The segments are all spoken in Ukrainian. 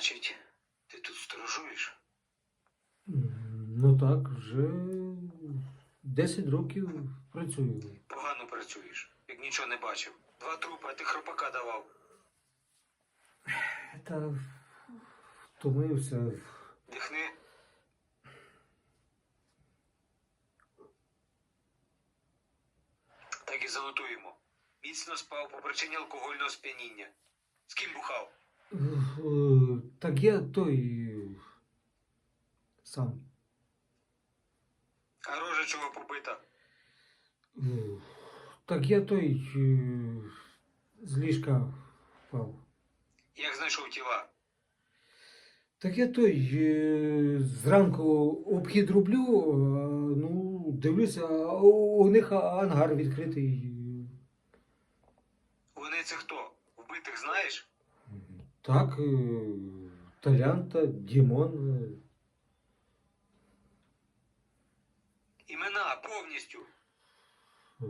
Значить, ти тут сторожуєш? Ну так, вже 10 років працюю. Погано працюєш, як нічого не бачив. Два трупи, а ти хропака давав. Та втомився. Дихни. Так і занотуємо. Міцно спав по причині алкогольного сп'яніння. З ким бухав? Е, Так я той сам. А рожа чого побита? Е, Так я той е, з ліжка впав. Як знайшов тіла? Так я той зранку обхід роблю, ну, дивлюся, у них ангар відкритий. Вони це хто? Вбитих знаєш? Так, е, Талянта, Дімон. е, Імена повністю. е,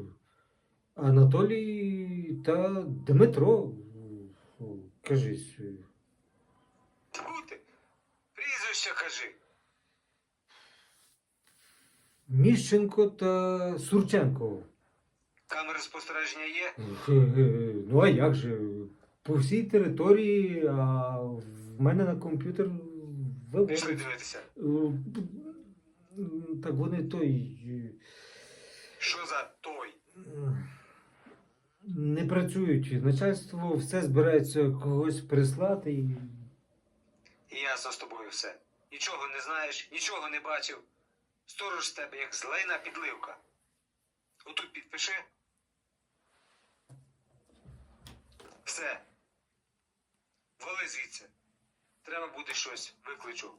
Анатолій та Дмитро. Кажись. е, Прізвище кажи. Міщенко та Сурченко. Камери спостереження є? Ну а як же? По всій території, а в мене на комп'ютер Пішли дивитися. Е, Так вони той. е, Що за той? Не працюють. Начальство все збирається когось прислати. і- І ясно з тобою все. Нічого не знаєш, нічого не бачив. Сторож з тебе, як злейна підливка. Отут підпиши. Все. Звідси. Треба буде щось, викличу.